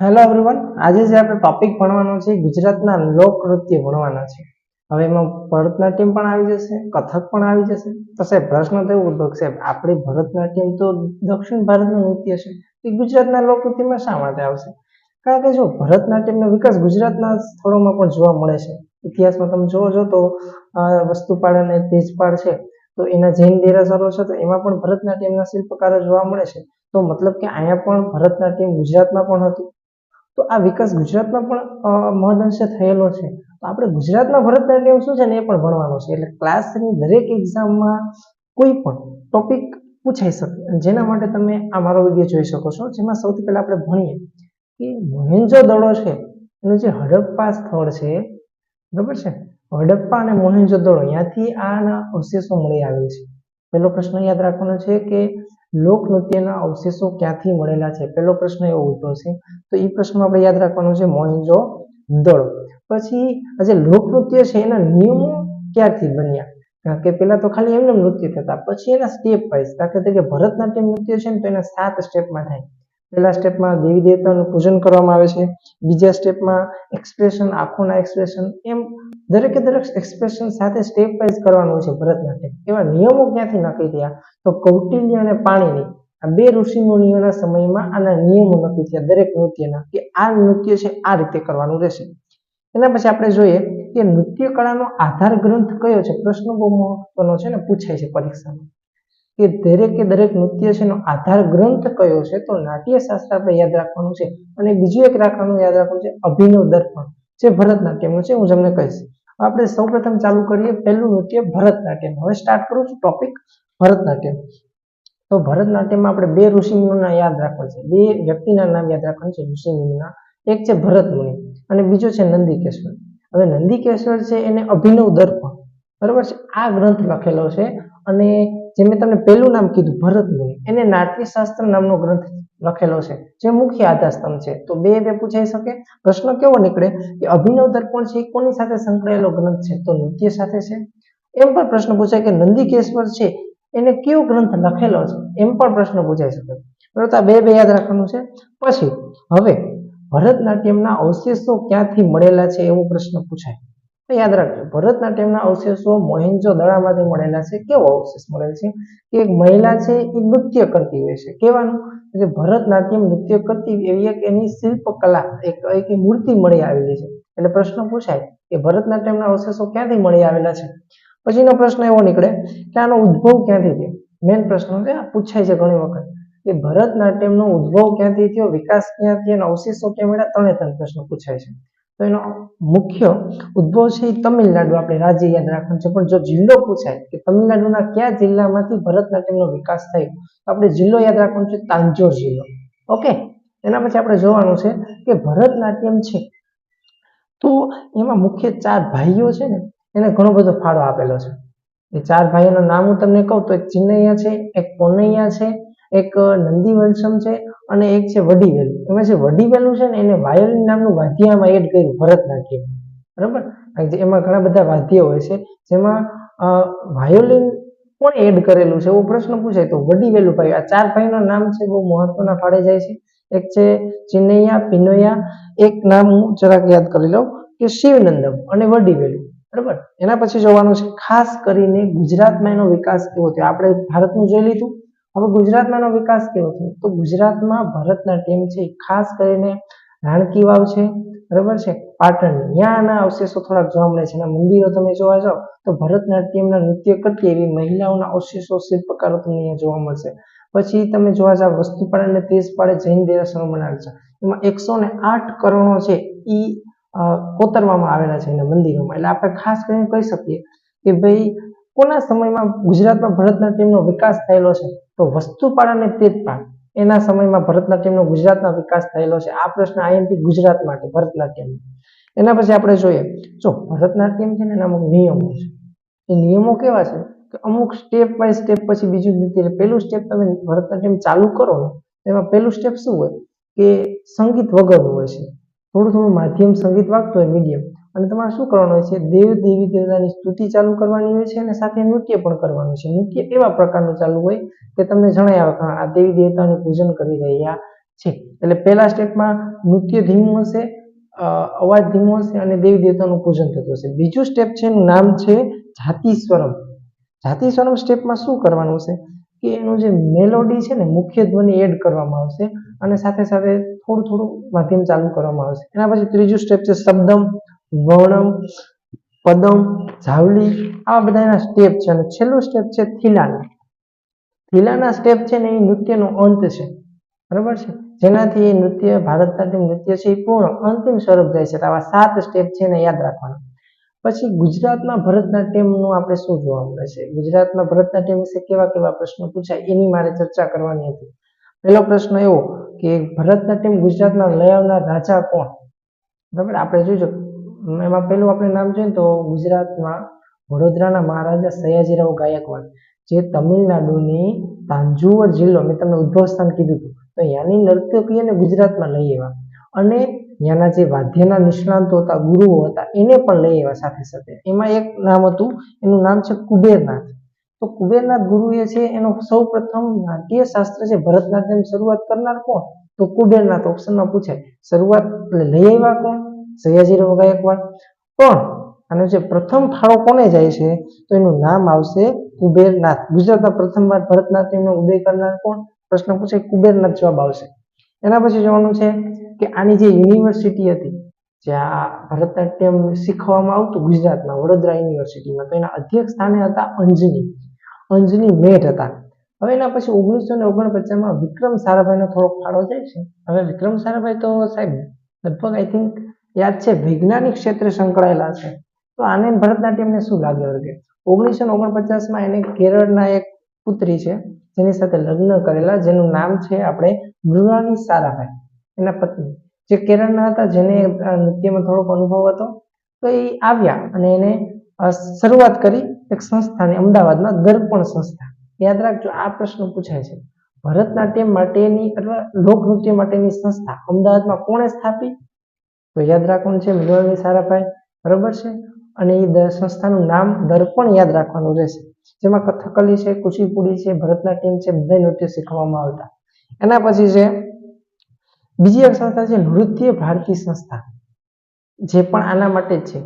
Hello everyone આજે જે આપણે ટોપિક ભણવાનો છે ગુજરાતના લોકનૃત્ય ભણવાના છે. હવે એમાં ભરતનાટ્યમ પણ આવી જશે, કથક પણ આવી જશે. તો સાહેબ, પ્રશ્ન તો એવું ઉદ્ભવશે સાહેબ, આપણી ભરતનાટ્યમ તો દક્ષિણ ભારતનું નૃત્ય છે. એ ગુજરાતના લોકનૃત્યમાં શા માટે આવશે? કારણ કે જો ભરતનાટ્યમનો વિકાસ ગુજરાતના સ્થળોમાં પણ જોવા મળે છે. ઇતિહાસમાં તમે જોવો છો તો વસ્તુપાળ અને તેજપાળ છે. તો એના જૈન દેરાસરો છે, તો એમાં પણ ભરતનાટ્યમના શિલ્પકારો જોવા મળે છે. તો મતલબ કે અહીંયા પણ ભરતનાટ્યમ ગુજરાતમાં પણ હતું. તો આ વિકાસ ગુજરાતમાં પણ મહદઅંશે થયેલો છે. તો આપણે ગુજરાતમાં ભરતનાટ્યમ શું છે ને એ પણ ભણવાનું છે. એટલે ક્લાસની દરેક એક્ઝામમાં કોઈ પણ ટોપિક પૂછાઈ શકે. જેના માટે તમે આ મારો વીડિયો જોઈ શકો છો. જેમાં સૌથી પહેલાં આપણે ભણીએ કે મોહેન્જો દડો છે, એનું જે હડપ્પા સ્થળ છે, બરાબર છે? હડપ્પા અને મોહેન્જો દડો ત્યાંથી આના અવશેષો મળી આવેલ છે. પહેલો પ્રશ્ન યાદ રાખવાનો છે કે લોકનૃત્યના અવશેષો ક્યાંથી મળેલા છે? પહેલો પ્રશ્ન એવો ઉદ્ભવશે તો એ પ્રશ્ન આપણે યાદ રાખવાનો છે મોહેન્જો દળ. પછી આ જે લોકનૃત્ય છે એના નિયમો ક્યારથી બન્યા? કારણ કે પેલા તો ખાલી એમને નૃત્ય થતા, પછી એના સ્ટેપ વાઇઝ દાખલા તરીકે ભરતનાટ્યમ નૃત્ય છે ને, તો એના સાત સ્ટેપમાં થાય. પહેલા સ્ટેપમાં દેવી દેવતાનું પૂજન કરવામાં આવે છે. બીજા સ્ટેપમાં એક્સપ્રેશન આંખોના એક્સપ્રેશન એમ દરેકે દરેક એક્સપ્રેશન સાથે સ્ટેપ વાઇઝ કરવાનું છે ભરતનાટ્યમ એવા નિયમો ક્યાંથી નક્કી થયા? તો કૌટિલ્ય અને પાણીની આ બે ઋષિ મુનિઓના સમયમાં આના નિયમો નક્કી થયા દરેક નૃત્યના કે આ નૃત્ય છે આ રીતે કરવાનું રહેશે. એના પછી આપણે જોઈએ કે નૃત્ય કળાનો આધાર ગ્રંથ કયો છે? પ્રશ્ન બહુ મહત્વનો છે ને પૂછાય છે પરીક્ષામાં. કે દરેકે દરેક નૃત્ય છે એનો આધાર ગ્રંથ કયો છે? તો નાટ્યશાસ્ત્ર આપણે યાદ રાખવાનું છે. અને બીજું એક રાખવાનું યાદ રાખવાનું છે અભિનવ દર્પણ, જે ભરતનાટ્યમનું છે, હું તમને કહીશ. આપણે સૌપ્રથમ ચાલુ કરીએ પહેલું નૃત્ય ભરતનાટ્યમ. હવે સ્ટાર્ટ કરું છું ટોપિક ભરતનાટ્યમ. તો ભરતનાટ્યમમાં આપણે બે ઋષિમુનિના યાદ રાખવા છે. બે વ્યક્તિના નામ યાદ રાખવાનું છે, ઋષિમુનિના. એક છે ભરત મુનિ અને બીજો છે નંદિકેશ્વર. હવે નંદિકેશ્વર છે એને અભિનવ દર્પણ. બરાબર છે? આ ગ્રંથ લખેલો છે અને જે મેં તમને પહેલું નામ કીધું, ભરત મુનિ, એને નાટ્યશાસ્ત્ર નામનો ગ્રંથ લખેલો છે, જે મુખ્ય આધારસ્તંભ છે. તો બે બે પૂછાઈ શકે? પ્રશ્ન કેવો નીકળે? કે અભિનવ દર્પણ છે કોની સાથે સંકળાયેલો ગ્રંથ છે? તો નૃત્ય સાથે છે. એમ પણ પ્રશ્ન પૂછાય કે નંદીકેશ્વર છે, એને કયો ગ્રંથ લખેલો છે? એમ પણ પ્રશ્ન પૂછાઈ શકે. બરાબર આ બે બે યાદ રાખવાનું છે. પછી, હવે, ભરતનાટ્યમના અવશેષો ક્યાંથી મળેલા છે એવો પ્રશ્ન પૂછાય. તો યાદ રાખજો, ભરતનાટ્યમના અવશેષો મોહિંજો દડામાંથી મળેલા છે. કેવો અવશેષ મળેલ છે? કે એક મહિલા છે, એ નૃત્ય કરતી હોય છે. કેવાનું? કે ભરતનાટ્યમ નૃત્ય કરતી એવી એક એની શિલ્પકલા, એક એક મૂર્તિ મળી આવેલી છે. એટલે પ્રશ્ન પૂછાય કે ભરતનાટ્યમના અવશેષો ક્યાંથી મળી આવેલા છે? પછીનો પ્રશ્ન એવો નીકળે કે આનો ઉદ્ભવ ક્યાંથી થયો? મેઇન પ્રશ્ન છે, આ પૂછાય છે ઘણી વખત. કે ભરતનાટ્યમનો ઉદ્ભવ ક્યાંથી થયો? વિકાસ ક્યાંથી અને અવશેષો ક્યાં મળ્યા? ત્રણે ત્રણ પ્રશ્નો પૂછાય છે. તો એનો મુખ્ય ઉદ્ભવ છે એ તમિલનાડુ. આપણે રાજ્ય યાદ રાખવાનું છે. પણ જો જિલ્લો પૂછાય કે તમિલનાડુના કયા જિલ્લામાંથી ભરતનાટ્યમનો વિકાસ થયો, તો આપણે જિલ્લો યાદ રાખવાનો છે તાંજોર જિલ્લો. ઓકે? એના પછી આપણે જોવાનું છે કે ભરતનાટ્યમ છે. તો એમાં મુખ્ય ચાર ભાઈઓ છે ને, એને ઘણો બધો ફાળો આપેલો છે. એ ચાર ભાઈઓનું નામ હું તમને કહું તો એક ચિન્નૈયા છે, એક પોનૈયા છે એક નંદીવંશમ છે અને એક છે વડીવેલ. એમાં જે વડીવેલું છે ને એને વાયોલિન નામનું વાદ્યમાં એડ કર્યું ભરતનાટ્યમ બરાબર? એમાં ઘણા બધા વાદ્ય હોય છે, જેમાં વાયોલિન પણ એડ કરેલું છે? એવો પ્રશ્ન પૂછાય તો વડીવેલું ભાઈ આ ચાર ભાઈનું નામ છે, બહુ મહત્વના ફાળે જાય છે. એક છે ચિનૈયા, પિનોયા. એક નામ હું જરાક યાદ કરી લઉં, કે શિવનંદમ અને વડીવેલું. બરાબર? એના પછી જોવાનું છે, ખાસ કરીને ગુજરાતમાં એનો વિકાસ કેવો થયો? આપણે ભારતનું જોઈ લીધું. હવે ગુજરાતમાંનો વિકાસ કેવો થયો તો ગુજરાતમાં ભરતનાટ્યમ છે ખાસ કરીને રાણકી વાવ છે, બરાબર છે? પાટણ ત્યાંના અવશેષો થોડાક જોવા મળે છે. મંદિરો તમે જોવા જાઓ તો ભરતનાટ્યમના નૃત્ય કરતી એવી મહિલાઓના અવશેષો, શિલ્પકારો તમને અહીંયા જોવા મળશે. પછી તમે જોવા જાઓ વસ્તુપાળ અને તેજપાળે જૈન દેરાસરો બનાવેલ છે. એમાં એકસો ને આઠ કરોડો છે એ કોતરવામાં આવેલા છે એના મંદિરોમાં. એટલે આપણે ખાસ કરીને કહી શકીએ કે ભાઈ, કોના સમયમાં ગુજરાતમાં ભરતનાટ્યમનો વિકાસ થયેલો છે? તો વસ્તુપાળ અને તીર્થપાળ એના સમયમાં ભરતનાટ્યમનો ગુજરાતમાં વિકાસ થયેલો છે. આ પ્રશ્ન આઈએમપી ગુજરાત માટે ભરતનાટ્યમ એના પછી આપણે જોઈએ. જો ભરતનાટ્યમ છે ને, એના અમુક નિયમો છે. એ નિયમો કેવા છે? કે અમુક સ્ટેપ બાય સ્ટેપ પછી બીજું નૃત્ય પહેલું સ્ટેપ તમે ભરતનાટ્યમ ચાલુ કરો ને, એમાં પહેલું સ્ટેપ શું હોય? કે સંગીત વગરનું હોય છે. થોડું થોડું માધ્યમ સંગીત વાગતું હોય મીડિયમ અને તમારે શું કરવાનું હોય છે? દેવ, દેવી, દેવતાની સ્તુતિ ચાલુ કરવાની હોય છે અને સાથે નૃત્ય પણ કરવાનું છે. નૃત્ય એવા પ્રકારનું ચાલુ હોય કે તમને જણાય આવે આ દેવી દેવતાનું પૂજન કરી રહ્યા છે. એટલે પહેલા સ્ટેપમાં નૃત્ય ધીમું હશે અવાજ ધીમો હશે અને દેવી દેવતાનું પૂજન થતું હશે. બીજું સ્ટેપ છે, એનું નામ છે જાતિ સ્વરમ જાતિ સ્વરમ સ્ટેપમાં શું કરવાનું છે કે એનું જે મેલોડી છે ને, મુખ્ય ધ્વનિ એડ કરવામાં આવશે અને સાથે સાથે થોડું થોડું માધ્યમ ચાલુ કરવામાં આવશે. એના પછી ત્રીજું સ્ટેપ છે, શબ્દમ. વર્ણમ પદમ, જાવલી આવા બધાના સ્ટેપ છે અને છેલ્લો સ્ટેપ છે થીલાના. થીલાના સ્ટેપ છે ને એ નૃત્યનો અંત છે. બરાબર છે? જેનાથી એ નૃત્ય, ભારતનાટ્યમ નૃત્ય છે એ પૂર્ણ અંતિમ સ્વરૂપ જાય છે. આવા સાત સ્ટેપ છે એને યાદ રાખવાના. પછી ગુજરાતમાં ભરતનાટ્યમનું આપણે શું જોવા મળે છે? ગુજરાતમાં ભરતનાટ્યમ વિશે કેવા કેવા પ્રશ્નો પૂછાય એની મારે ચર્ચા કરવાની હતી. પહેલો પ્રશ્ન એવો કે ભરતનાટ્યમ ગુજરાતના લઈ આવનાર રાજા કોણ? બરાબર? આપણે જોઈજો એમાં પહેલું આપણે નામ જોઈએ તો ગુજરાતમાં વડોદરાના મહારાજા સયાજીરાવ ગાયકવાડ, જે તમિલનાડુની તાંજુવર જિલ્લો, મેં તમને ઉદ્ભવ સ્થાન કીધું હતું, તો ત્યાંની નર્તકીઓને ગુજરાતમાં લઈ આવ્યા. અને ત્યાંના જે વાદ્યના નિષ્ણાંતો હતા, ગુરુઓ હતા, એને પણ લઈ આવ્યા સાથે સાથે. એમાં એક નામ હતું, એનું નામ છે કુબેરનાથ. તો કુબેરનાથ ગુરુ એ છે, એનો સૌ પ્રથમ નાટ્ય શાસ્ત્ર છે ભરતનાટ્યમ શરૂઆત કરનાર કોણ? તો કુબેરનાથ ઓપ્શનમાં પૂછાય. શરૂઆત એટલે લઈ આવ્યા કોણ? સયાજીરાવ ગાયકવાડ પણ આનો જે પ્રથમ ફાળો કોને જાય છે? તો એનું નામ આવશે કુબેરનાથ. ગુજરાતના પ્રથમવાર ભરતનાટ્યમનો ઉદય કરનાર કોણ? પ્રશ્ન પૂછે કુબેરનાથ જવાબ આવશે. એના પછી જોવાનું છે કે આની જે યુનિવર્સિટી હતી, જ્યાં ભરતનાટ્યમ શીખવામાં આવતું ગુજરાતમાં, વડોદરા યુનિવર્સિટીમાં, તો એના અધ્યક્ષ સ્થાને હતા અંજની. અંજની મેઢ હતા. હવે એના પછી ઓગણીસો ને ઓગણપચાસમાં વિક્રમ સારાભાઈનો થોડોક ફાળો જાય છે. હવે વિક્રમ સારાભાઈ તો સાહેબ, લગભગ આઈ થિંક યાદ છે? વૈજ્ઞાનિક ક્ષેત્રે સંકળાયેલા છે. તો આને ભરતનાટ્યમને શું લાગ્યો વર્ગે? ઓગણીસો ઓગણપચાસમાં એને કેરળના એક પુત્રી છે, જેની સાથે લગ્ન કરેલા, જેનું નામ છે આપણે મૃણાલી સારાભાઈ, એના પત્ની. જે કેરળના હતા, જેને નૃત્યમાં થોડોક અનુભવ હતો. તો એ આવ્યા અને એને શરૂઆત કરી એક સંસ્થાની, અમદાવાદમાં દર્પણ સંસ્થા. યાદ રાખજો, આ પ્રશ્ન પૂછાય છે. ભરતનાટ્યમ માટેની અથવા લોકનૃત્ય માટેની સંસ્થા અમદાવાદમાં કોણે સ્થાપી? તો યાદ રાખવાનું છે મૃણાલી સારાભાઈ, બરોબર છે? અને એ સંસ્થાનું નામ દર્પણ યાદ રાખવાનું રહેશે, જેમાં કથકલી છે કુચીપુડી છે, ભરતનાટ્યમ છે બધા નૃત્ય શીખવામાં આવતા. એના પછી છે, બીજી એક સંસ્થા છે, નૃત્ય ભારતી સંસ્થા, જે પણ આના માટે છે,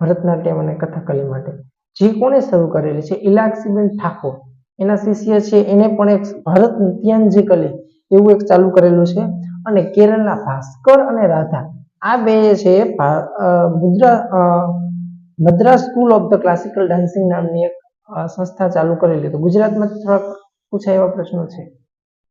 ભરતનાટ્યમ અને કથકલી માટે. જે કોણે શરૂ કરેલી છે, ઇલાક્ષીબેન ઠાકોર. એના શિષ્ય છે, એને પણ એક ભરત નૃત્યાંજી કલી એવું એક ચાલુ કરેલું છે, અને કેરળના ભાસ્કર અને રાધા. આ બે છે Madras school of the classical dancing નામની એક સંસ્થા ચાલુ કરેલી. તો ગુજરાતમાં થોડાક પૂછાય એવા પ્રશ્નો છે.